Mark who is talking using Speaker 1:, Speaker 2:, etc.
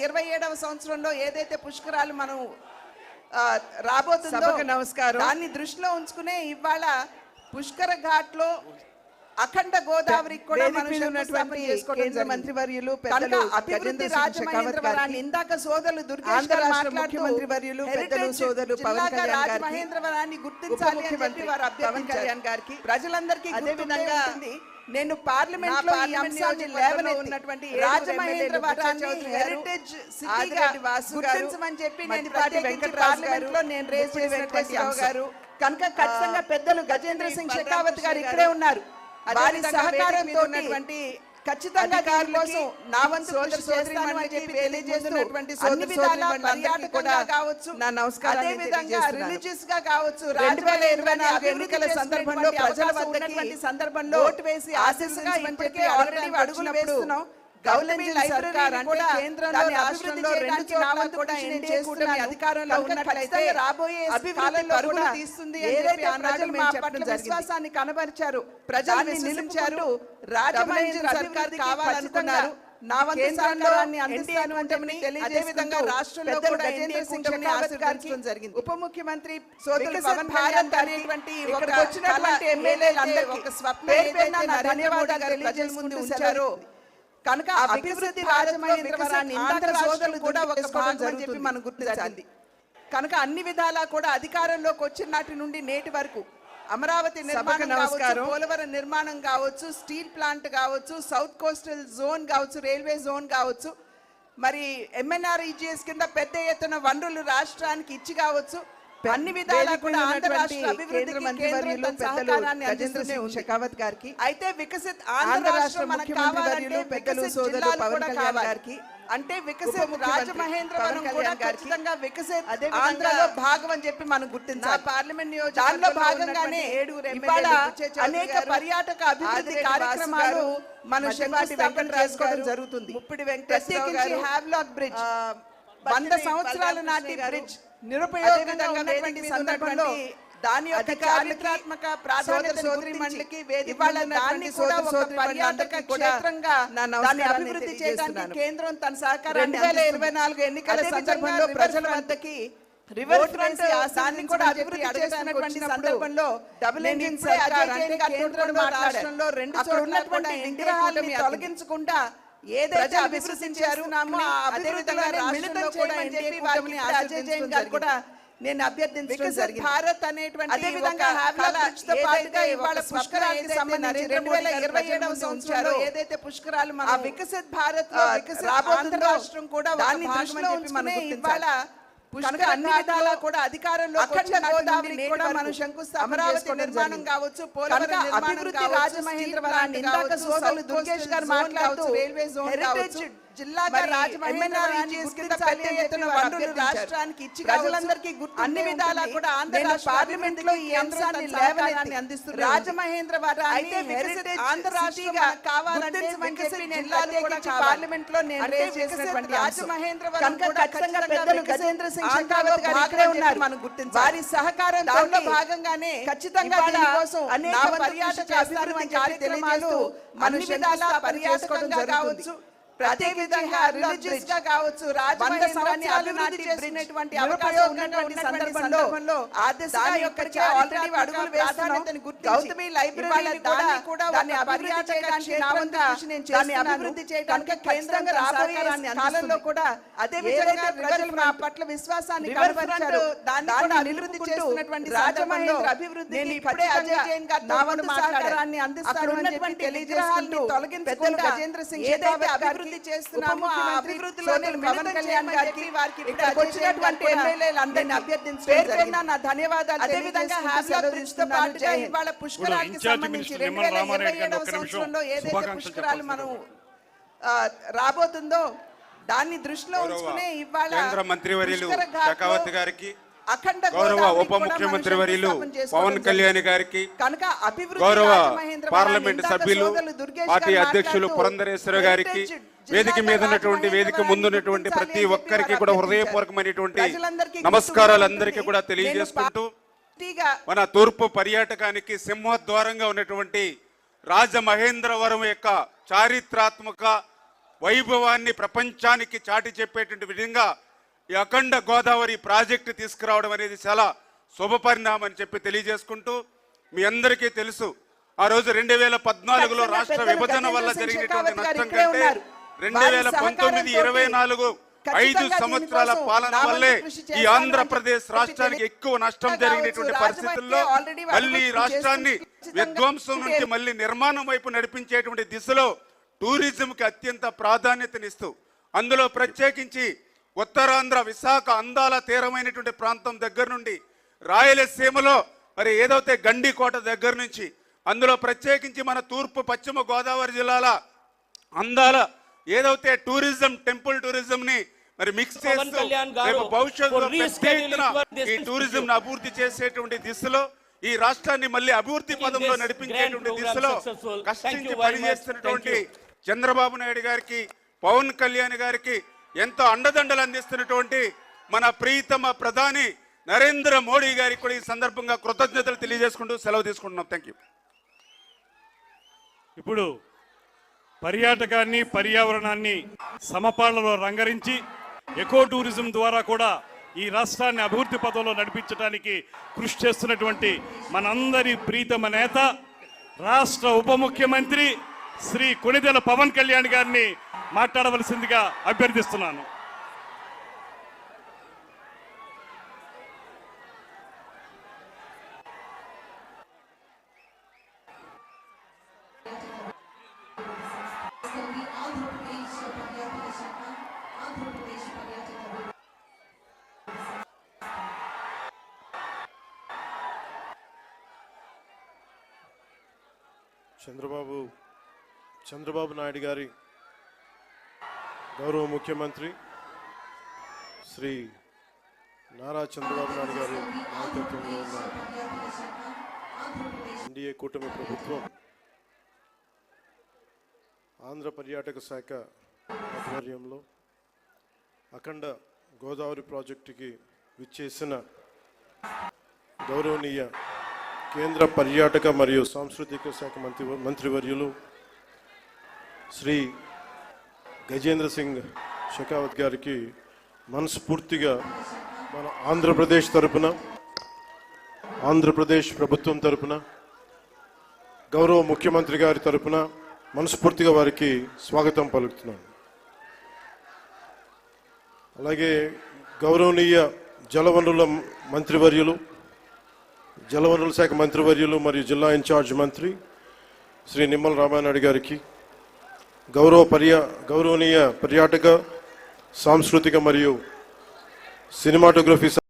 Speaker 1: ఇరవై ఏడవ సంవత్సరంలో ఏదైతే పుష్కరాలు మనం ఆ, రాబోతుందో
Speaker 2: నమస్కారం.
Speaker 1: దాన్ని దృష్టిలో ఉంచుకునే ఇవాళ పుష్కర ఘాట్లో అఖండ గోదావరికి కూడా
Speaker 2: కేంద్ర. మంత్రివర్యులు
Speaker 1: అభివృద్ధి రాజమహేంద్రవరాన్ని ఇందాక సోదరులు దుర్గేష్
Speaker 2: ముఖ్యమంత్రి వర్యులు పెద్దలు సోదరులు పవన్ కళ్యాణ్
Speaker 1: రాజమహేంద్రవరాన్ని గుర్తించాలి అని చెప్పి వారు
Speaker 2: పవన్ కళ్యాణ్ గారికి,
Speaker 1: ప్రజలందరికీ
Speaker 2: అదే విధంగా
Speaker 1: నేను
Speaker 2: పార్లమెంట్లో
Speaker 1: ఈ అంశాన్ని
Speaker 2: ఉన్నటువంటి ఎమ్మెల్యేలు బుచ్చ చౌదరి గారు,
Speaker 1: హెరిటేజ్ సిటీగా గుర్తించమని చెప్పి నేను
Speaker 2: పార్లమెంట్లో
Speaker 1: నేను
Speaker 2: ముప్పిడి
Speaker 1: చేసినటువంటి.
Speaker 2: గారు,
Speaker 1: కనుక ఖచ్చితంగా పెద్దలు గజేంద్ర సింగ్ షెకావత్ గారు ఇక్కడే ఉన్నారు వారి సహకారంతో
Speaker 2: ఉన్నటువంటి
Speaker 1: ఖచ్చితంగా దీని కోసం నా వంతు
Speaker 2: సోదర
Speaker 1: చేస్తాను అని చెప్పి
Speaker 2: వేదిక మీద
Speaker 1: తెలియజేస్తూ
Speaker 2: ఉన్నటువంటి
Speaker 1: అన్ని
Speaker 2: సోదర
Speaker 1: విధాలా
Speaker 2: సోదరీమణులందరికీ కూడా
Speaker 1: కావచ్చు
Speaker 2: నా నమస్కారాన్ని
Speaker 1: అదే విధంగా. రిలీజియస్గా కావచ్చు
Speaker 2: రెండు వేల ఇరవై నాలుగు ఎన్నికల సందర్భంలో ప్రజల వద్దకి
Speaker 1: సందర్భంలో
Speaker 2: ఓటు వేసి
Speaker 1: ఆశీస్సుగా
Speaker 2: ఆశీర్వదించమని
Speaker 1: ఇప్పటికే
Speaker 2: చెప్పి
Speaker 1: ఆల్రెడీ అడుగులు వేస్తున్నాం
Speaker 2: గవర్నమెంట్
Speaker 1: లైబ్రరీ కూడా
Speaker 2: కేంద్రంలో, రాష్ట్రంలో రెండు చోట్ల కూడా. అధికారంలో ఉన్నట్లయితే
Speaker 1: రాబోయే
Speaker 2: అభివృద్ధి పరుగులు తీస్తుంది
Speaker 1: ఏదైతే ప్రజలు మా పట్ల. విశ్వాసాన్ని కనబరిచారు
Speaker 2: ప్రజలు
Speaker 1: దాన్ని
Speaker 2: విశ్వసించారు.
Speaker 1: నిలుపుకుంటూ రాజమహేంద్ర
Speaker 2: డబుల్ ఇంజిన్
Speaker 1: సర్కార్ కావాలనుకున్నారు నా వంతు సహకారాన్ని అందిస్తాను అదే విధంగా రాష్ట్రంలో కూడా
Speaker 2: గజేంద్ర సింగ్
Speaker 1: ఆశీర్వదించడం జరిగింది
Speaker 2: ఉప ముఖ్యమంత్రి
Speaker 1: పవన్
Speaker 2: భారత్
Speaker 1: అనేటువంటి
Speaker 2: ఇక్కడికి
Speaker 1: ఒక
Speaker 2: వచ్చినటువంటి ఎమ్మెల్యేలందరికీ
Speaker 1: స్వప్నం
Speaker 2: ధన్యవాదాలు తెలియజేసుకుంటూ
Speaker 1: ముందు. ఉంచారో కనుక అభివృద్ధి ఇందాక సోదరులు కూడా ఒక భాగం చెప్పి. మనం గుర్తించాలి కనుక అన్ని విధాలా కూడా అధికారంలోకి వచ్చిన నాటి నుండి నేటి వరకు అమరావతి నిర్మాణం కావచ్చు. పోలవరం నిర్మాణం కావచ్చు స్టీల్ ప్లాంట్ కావచ్చు సౌత్ కోస్టల్ జోన్ కావచ్చు రైల్వే జోన్ కావచ్చు మరి ఎంఎన్ఆర్ఈజిఎస్ కింద పెద్ద ఎత్తున వనరులు రాష్ట్రానికి ఇచ్చి కావచ్చు అన్ని విధాలా కూడా ఆంధ్ర రాష్ట్ర
Speaker 2: కేంద్ర
Speaker 1: అభివృద్ధికి
Speaker 2: మంత్రివర్యులు
Speaker 1: కేంద్రం తన
Speaker 2: పెద్దలు
Speaker 1: సహకారాన్ని
Speaker 2: గజేంద్ర
Speaker 1: అందిస్తూనే
Speaker 2: సింగ్
Speaker 1: ఉంది.
Speaker 2: షెకావత్ గారికి
Speaker 1: అయితే వికసిత్
Speaker 2: ఆంధ్ర రాష్ట్ర
Speaker 1: మనకు కావాలంటే
Speaker 2: పెద్దలు సోదరులు పవన్ కళ్యాణ్. గారికి,
Speaker 1: అంటే వికసిత్ రాజమహేంద్రవరం కూడా ఖచ్చితంగా వికసిత్ ఆంధ్రలో భాగం అని చెప్పి మనం గుర్తించాలి
Speaker 2: పార్లమెంట్
Speaker 1: దానిలో భాగంగానే
Speaker 2: ఏడుగురు
Speaker 1: ఇవాళ అనేక పర్యాటక అభివృద్ధి కార్యక్రమాలు మనం శంకుస్థాపన చేసుకోవడం జరుగుతుంది
Speaker 2: ముప్పిడి గారు,
Speaker 1: హ్యావ్లాక్ బ్రిడ్జ్ వంద సంవత్సరాల నాటి బ్రిడ్జ్ నిరుపయోగంగా సందర్భంలో దాని యొక్క చారిత్రాత్మక ప్రాధాన్యత
Speaker 2: సోదర వేదిక
Speaker 1: ఇవాళ దాన్ని కూడా ఒక పర్యాటక క్షేత్రంగా దాన్ని అభివృద్ధి చేయడానికి. కేంద్రం తన సహకారాన్ని
Speaker 2: రెండు వేల. ఇరవై నాలుగు ఎన్నికల సందర్భంలో ప్రజల వద్దకి
Speaker 1: రివర్ ఫ్రంట్ దాన్ని కూడా అభివృద్ధి చేస్తున్నటువంటి సందర్భంలో
Speaker 2: డబుల్ ఇంజిన్ సర్కార్ అంటే కేంద్రంలో రాష్ట్రంలో. రెండు
Speaker 1: ఉన్నటువంటి విగ్రహాల్ని తొలగించకుండా ఏదైతే
Speaker 2: ప్రజలు
Speaker 1: అభివృద్ధి
Speaker 2: విశ్వసించారు,
Speaker 1: చేస్తున్నామో ఆ
Speaker 2: అదే
Speaker 1: అభివృద్ధిలో
Speaker 2: విధంగా
Speaker 1: మిళితం
Speaker 2: రాష్ట్రంలో కూడా
Speaker 1: నేను అభ్యర్థించడం జరిగింది
Speaker 2: భారత్ అనేటువంటి
Speaker 1: అదే విధంగా పాటుగా ఇవాళ సంబంధించి రెండు వేల ఇరవై ఏడవ సంవత్సరంలో ఏదైతే పుష్కరాలు
Speaker 2: ఆ
Speaker 1: మనం
Speaker 2: వికసిత్ భారత్ ఆంధ్ర రాష్ట్రం కూడా
Speaker 1: దాన్ని దృష్టిలో ఉంచుకునే. ఇవాళ కనుక అన్ని విధాలా కూడా అధికారంలో
Speaker 2: కూడా మనం శంకుస్థాపన
Speaker 1: నిర్మాణం. కావచ్చు
Speaker 2: అభివృద్ధి రాజమహేంద్రవరాన్ని ఇందాక సోదరులు దుర్గేష్ గారు మాట్లాడుతూ
Speaker 1: రైల్వే జోన్. జిల్లాగా.
Speaker 2: రాష్ట్రానికి ఇచ్చి
Speaker 1: ప్రజలందరికీ
Speaker 2: కావచ్చు. అన్ని విధాలా. కూడా ఆంధ్ర
Speaker 1: పార్లమెంట్లో ఈ
Speaker 2: అభివృద్ధికి
Speaker 1: అంశాన్ని
Speaker 2: కేంద్రం తన సహకారాన్ని
Speaker 1: లేవనెత్తి
Speaker 2: అందిస్తూనే ఉంది.
Speaker 1: రాజమహేంద్రవరాన్ని
Speaker 2: అయితే వికసిత్
Speaker 1: హెరిటేజ్
Speaker 2: ఆంధ్ర రాష్ట్రం
Speaker 1: సిటీగా
Speaker 2: మనకు కావాలంటే
Speaker 1: గుర్తించమని చెప్పి
Speaker 2: వికసిత్
Speaker 1: నేను
Speaker 2: జిల్లాలు కూడా
Speaker 1: ప్రత్యేకించి
Speaker 2: కావాలి.
Speaker 1: పార్లమెంట్లో నేను
Speaker 2: అంటే
Speaker 1: రేజ్
Speaker 2: వికసిత్
Speaker 1: చేసినటువంటి అంశం.
Speaker 2: రాజమహేంద్రవరం
Speaker 1: కనుక
Speaker 2: కూడా
Speaker 1: ఖచ్చితంగా
Speaker 2: ఖచ్చితంగా
Speaker 1: పెద్దలు
Speaker 2: వికసిత్
Speaker 1: గజేంద్ర సింగ్ గారు ఇక్కడే ఉన్నారు
Speaker 2: మనం గుర్తించాలి.
Speaker 1: వారి సహకారం
Speaker 2: దానిలో
Speaker 1: భాగంగానే ఖచ్చితంగా దీనికోసం
Speaker 2: అనేక పర్యాటక అభివృద్ధి కార్యక్రమాలు
Speaker 1: పర్యాటకంగా
Speaker 2: జరుగుతుంది.
Speaker 1: కావచ్చు ప్రత్యేకంగా రిలీజియస్గా కావచ్చు రాజమహేంద్రాన్ని అభివృద్ధి చేసినటువంటి అవకాశం ఉన్నటువంటి సందర్భంలో ఇప్పటికే ఆల్రెడీ అడుగులు వేస్తున్నాం. గౌతమి లైబ్రరీ కూడా దాన్ని అభివృద్ధి చేయడానికి నా వంతు కృషి నేను దాన్ని అభివృద్ధి చేయడానికి కేంద్రంగా రాబోయే కాలంలో కూడా అదే విధంగా ప్రజలు మా పట్ల విశ్వాసాన్ని కనబరిచారు దాన్ని కూడా అభివృద్ధి చేస్తున్నటువంటి రాజమహేంద్ర అభివృద్ధి నేను ఇప్పుడే అజయ్ జైన్ గారు నా వంతు సహకారాన్ని అందిస్తాను అని చెప్పి తెలియజేసుకుంటూ పెద్దలు గజేంద్ర సింగ్ ఏదైతే అభివృద్ధి చేస్తున్నామో. ఆ అభివృద్ధిలోనే పవన్ కళ్యాణ్ గారికి వారికి ఇక్కడికి వచ్చినటువంటి ఎమ్మెల్యేలందరినీ అభ్యర్థించుకుంటున్నాను నా ధన్యవాదాలు పాటుగా ఇవాళ సంబంధించి రెండు వేల ఇరవై ఏడవ సంవత్సరంలో ఏదైతే పుష్కరాలు మనం రాబోతుందో దాన్ని దృష్టిలో ఉంచుకునే ఇవాళ
Speaker 3: కేంద్ర మంత్రివర్యులు గారికి
Speaker 1: అఖండ
Speaker 3: గౌరవ ఉప ముఖ్యమంత్రి వర్యులు పవన్ కళ్యాణ్. గారికి
Speaker 1: కనుక అభివృద్ధి
Speaker 3: గౌరవ పార్లమెంట్ సభ్యులు పార్టీ అధ్యక్షులు పురంధరేశ్వర గారికి వేదిక మీద ఉన్నటువంటి వేదిక ముందున్నటువంటి ప్రతి ఒక్కరికి కూడా హృదయపూర్వకమైనటువంటి నమస్కారాలు. అందరికీ కూడా తెలియజేసుకుంటూ మన తూర్పు పర్యాటకానికి సింహద్వారంగా ఉన్నటువంటి రాజమహేంద్రవరం యొక్క చారిత్రాత్మక వైభవాన్ని ప్రపంచానికి చాటి చెప్పేటువంటి విధంగా ఈ అఖండ గోదావరి ప్రాజెక్టు తీసుకురావడం అనేది చాలా శుభపరిణామం అని చెప్పి తెలియజేసుకుంటూ మీ అందరికీ తెలుసు ఆ రోజు రెండు వేల పద్నాలుగులో రాష్ట్ర విభజన వల్ల జరిగినటువంటి నష్టం కంటే. రెండు వేల పంతొమ్మిది ఇరవై నాలుగు ఐదు సంవత్సరాల పాలన వల్లే ఈ ఆంధ్రప్రదేశ్ రాష్ట్రానికి ఎక్కువ నష్టం జరిగినటువంటి పరిస్థితుల్లో మళ్ళీ రాష్ట్రాన్ని విధ్వంసం నుంచి మళ్ళీ నిర్మాణం వైపు నడిపించేటువంటి దిశలో టూరిజంకి అత్యంత ప్రాధాన్యతనిస్తూ అందులో ప్రత్యేకించి ఉత్తరాంధ్ర విశాఖ అందాల తీరమైనటువంటి ప్రాంతం దగ్గర నుండి రాయలసీమలో మరి ఏదైతే గండికోట దగ్గర నుంచి అందులో ప్రత్యేకించి మన తూర్పు పశ్చిమ గోదావరి జిల్లాల అందాల ఏదైతే టూరిజం టెంపుల్ టూరిజం ని మరి మిక్స్ చేస్తూ రేపు భవిష్యత్తులో ఈ టూరిజం ను అభివృద్ధి చేసేటువంటి దిశలో ఈ రాష్ట్రాన్ని మళ్ళీ అభివృద్ధి పదంలో నడిపించేటువంటి దిశలో కష్టించి. పనిచేస్తున్నటువంటి చంద్రబాబు నాయుడు గారికి పవన్ కళ్యాణ్ గారికి ఎంతో అండదండలు అందిస్తున్నటువంటి మన ప్రీతమ ప్రధాని నరేంద్ర మోడీ గారికి కూడా ఈ సందర్భంగా కృతజ్ఞతలు తెలియజేసుకుంటూ సెలవు తీసుకుంటున్నాం. థ్యాంక్ యూ
Speaker 4: ఇప్పుడు పర్యాటకాన్ని పర్యావరణాన్ని సమపాళ్ళలో రంగరించి ఎకో టూరిజం ద్వారా కూడా ఈ రాష్ట్రాన్ని అభివృద్ధి పదంలో నడిపించడానికి కృషి చేస్తున్నటువంటి మనందరి ప్రీతమ నేత రాష్ట్ర ఉప ముఖ్యమంత్రి శ్రీ కొణిదెల పవన్ కళ్యాణ్ గారిని మాట్లాడవలసిందిగా అభ్యర్థిస్తున్నాను.
Speaker 5: చంద్రబాబు చంద్రబాబు నాయుడు గారి గౌరవ ముఖ్యమంత్రి శ్రీ నారా చంద్రబాబు నాయుడు గారి నాయకత్వంలో ఉన్న ఎన్డీఏ కూటమి ప్రభుత్వం ఆంధ్ర పర్యాటక శాఖ ఆధ్వర్యంలో అఖండ గోదావరి ప్రాజెక్టుకి విచ్చేసిన గౌరవనీయ కేంద్ర పర్యాటక మరియు సాంస్కృతిక శాఖ మంత్రి మంత్రివర్యులు శ్రీ గజేంద్ర సింగ్ షెకావత్ గారికి మనస్ఫూర్తిగా మన ఆంధ్రప్రదేశ్ తరపున ఆంధ్రప్రదేశ్ ప్రభుత్వం తరపున గౌరవ ముఖ్యమంత్రి గారి తరపున మనస్ఫూర్తిగా వారికి స్వాగతం పలుకుతున్నాను. అలాగే గౌరవనీయ జలవనరుల మంత్రివర్యులు జలవనరుల శాఖ మంత్రివర్యులు మరియు జిల్లా ఇన్ఛార్జ్ మంత్రి శ్రీ నిమ్మల రామానాయుడు గారికి గౌరవ పర్యా గౌరవనీయ పర్యాటక సాంస్కృతిక మరియు సినిమాటోగ్రఫీ